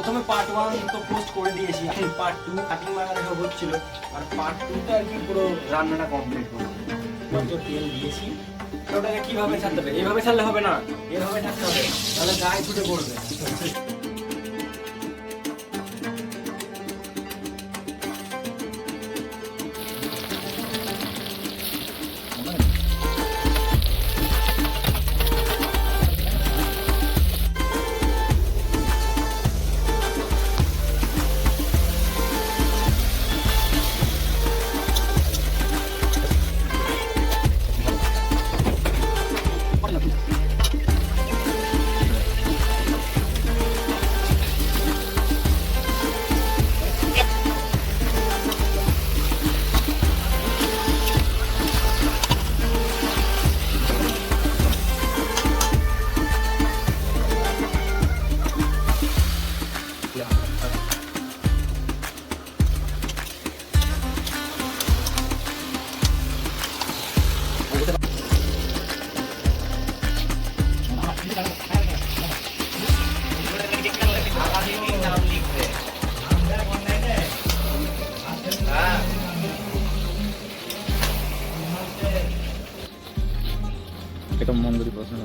প্রথমে part one তো post করে দিয়েছি এখন পার্ট টু কাটিং বাগানে দেখা হচ্ছিল। আর পার্ট টুতে আর কি পুরো রান্নাটা কমপ্লিট করব তেল দিয়েছি। ওটাকে কীভাবে ছাড়তে হবে? এইভাবে ছাড়লে হবে না। এভাবে ছাড়তে হবে। তাহলে গায়ে ছুটে পড়বে। এটা মন্দির পছন্দ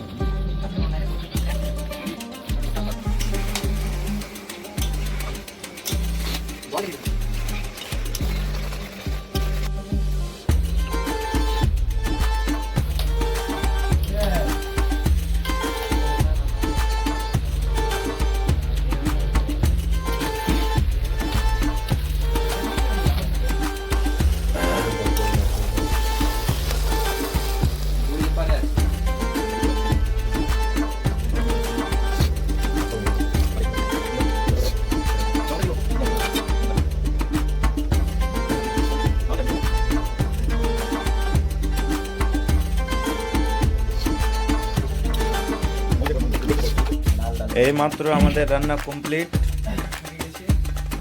এই মাত্র আমাদের রান্না কমপ্লিট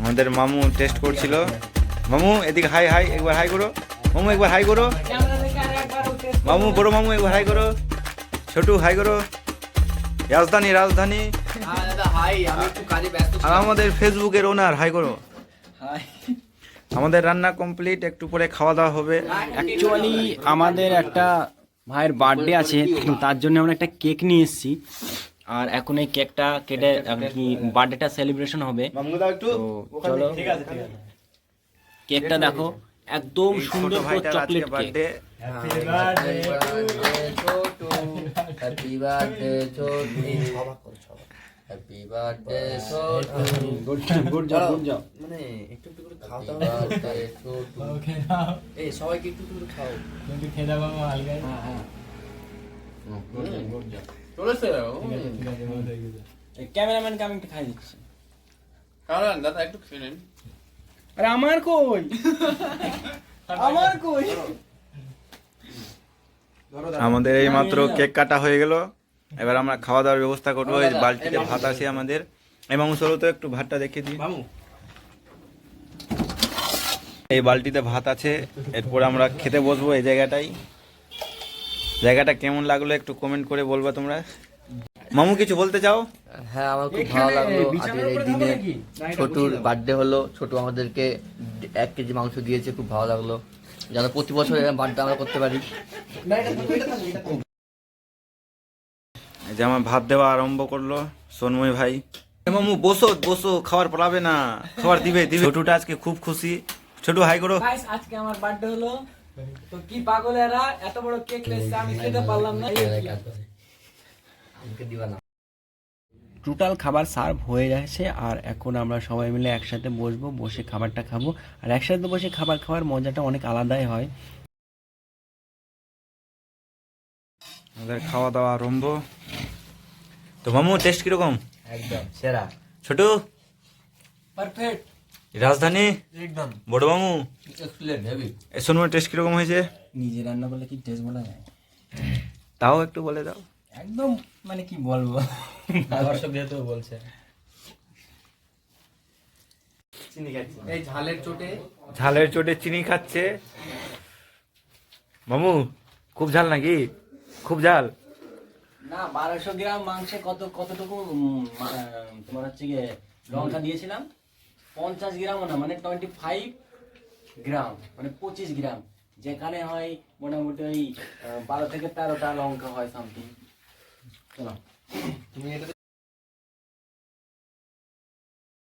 আমাদের মামু টেস্ট করছিল। মামু, এদিকে হাই হাই একবার হাই করো। মামু, একবার হাই করো। মামু, বড় মামু, একবার হাই করো। ছোটু হাই করো। রাজধানী রাজধানী। আর আমাদের ফেসবুকের ওনার হাই করো। আমাদের রান্না কমপ্লিট একটু পরে খাওয়া দাওয়া হবে। অ্যাকচুয়ালি আমাদের একটা ভাইয়ের বার্থডে আছে, তার জন্য আমরা একটা কেক নিয়ে এসেছি। আর এখন এই কেকটা কেটে কি বার্থডেটা সেলিব্রেশন হবে? মামু দাও একটু তো চলো। কেকটা দেখো একদম সুন্দর chocolate cake birthday. Happy birthday to you. Good good job good job মানে একটু একটু করে you. এই সবাইকে একটু একটু করে খাও চলেছে ক্যামেরাম্যানকে আমি একটু খাই দিচ্ছি। কারণ দাদা একটু খেয়ে নিন। আরে আমার কই? আমার কই? আমাদের এই মাত্র কেক কাটা হয়ে গেল। এবার আমরা খাওয়া দাওয়ার ব্যবস্থা করব এই বালতিতে ভাত আছে আমাদের। এই মামু চলো তো একটু ভাতটা দেখে দিই। এই বালতিতে ভাত আছে এরপর আমরা খেতে বসবো এই জায়গাটাই জায়গাটা কেমন লাগল একটু কমেন্ট করে বলবা তোমরা? মামু কিছু বলতে চাও? হ্যাঁ আমার খুব ভালো লাগল। আজকের এই দিনে ছোটুর বার্থডে হলো। ছোটু আমাদেরকে এক কেজি মাংস দিয়েছে খুব ভালো লাগল। যেন প্রতি বছর এরকম বার্থডে আমরা করতে পারি। যে আমার ভাত দেওয়া আরম্ভ করল সন্ময় ভাই। মামু বসো বসো খাবার পড়াবে না। খাবার দিবে দিবে। ছোটুটা আজকে খুব খুশি। ছোটু হাই করো। আজকে আমার বার্থডে হলো। তো কি পাগল এরা এত বড় কেক আমি খেতে পারলাম না। আমাকে দিবা না। টোটাল খাবার সার্ভ হয়ে গেছে আর এখন আমরা সবাই মিলে একসাথে বসবো বসে খাবারটা খাব। আর একসাথে বসে খাবার খাওয়ার মজাটা অনেক আলাদাই হয়। আমাদের খাওয়া দাওয়া আরম্ভ। তো মামু টেস্ট কীরকম? একদম সেরা। ছোটু? পারফেক্ট রাজধানী? একদম। বড় মামু এক্সপ্লেন হেভি এই সন্ময় টেস্ট কীরকম হয়েছে? নিজে রান্না করলে কি টেস্ট বলা যায়? তাও একটু বলে দাও। একদম মানে কি বলব? দর্শক যেহেতু বলছে এই ঝালের চোটে। ঝালের চোটে চিনি খাচ্ছে। মামু খুব ঝাল নাকি? খুব ঝাল। না বারোশো গ্রাম মাংসে কত কতটুকু তোমার হচ্ছে গিয়ে লঙ্কা দিয়েছিলাম? পঞ্চাশ গ্রামও না মানে টোয়েন্টি ফাইভ গ্রাম মানে পঁচিশ গ্রাম। যেখানে হয় মোটামুটি ওই বারো থেকে তেরোটা লঙ্কা হয় সামথিং চলো।